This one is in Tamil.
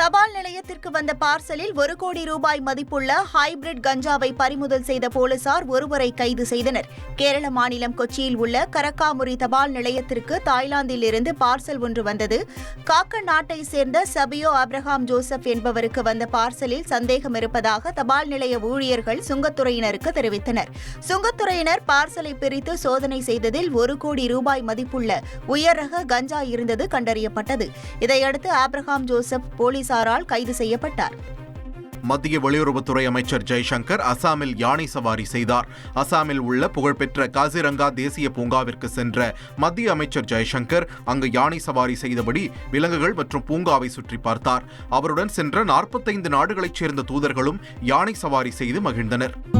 தபால் நிலையத்திற்கு வந்த பார்சலில் ஒரு கோடி ரூபாய் மதிப்புள்ள ஹைபிரிட் கஞ்சாவை பறிமுதல் செய்த போலீசார் ஒருவரை கைது செய்தனர். கேரள மாநிலம் கொச்சியில் உள்ள கரக்காமுரி தபால் நிலையத்திற்கு தாய்லாந்தில் இருந்து பார்சல் ஒன்று வந்தது. காக்க நாட்டை சேர்ந்த சபியோ அப்ரஹாம் ஜோசப் என்பவருக்கு வந்த பார்சலில் சந்தேகம் இருப்பதாக தபால் நிலைய ஊழியர்கள் சுங்கத்துறையினருக்கு தெரிவித்தனர். சுங்கத்துறையினர் பார்சலை பிரித்து சோதனை செய்ததில் ஒரு கோடி ரூபாய் மதிப்புள்ள உயர் ரக கஞ்சா இருந்தது கண்டறியப்பட்டது. இதையடுத்து ஆப்ரஹாம் ஜோசப் போலீஸ் போலீசாரால் கைது செய்யப்பட்டார். மத்திய வெளியுறவுத்துறை அமைச்சர் ஜெய்சங்கர் அசாமில் யானை சவாரி செய்தார். அசாமில் உள்ள புகழ்பெற்ற காசிரங்கா தேசிய பூங்காவிற்கு சென்ற மத்திய அமைச்சர் ஜெய்சங்கர் அங்கு யானை சவாரி செய்தபடி விலங்குகள் மற்றும் பூங்காவை சுற்றி பார்த்தார். அவருடன் சென்ற நாற்பத்தைந்து நாடுகளைச் சேர்ந்த தூதர்களும் யானை சவாரி செய்து மகிழ்ந்தனர்.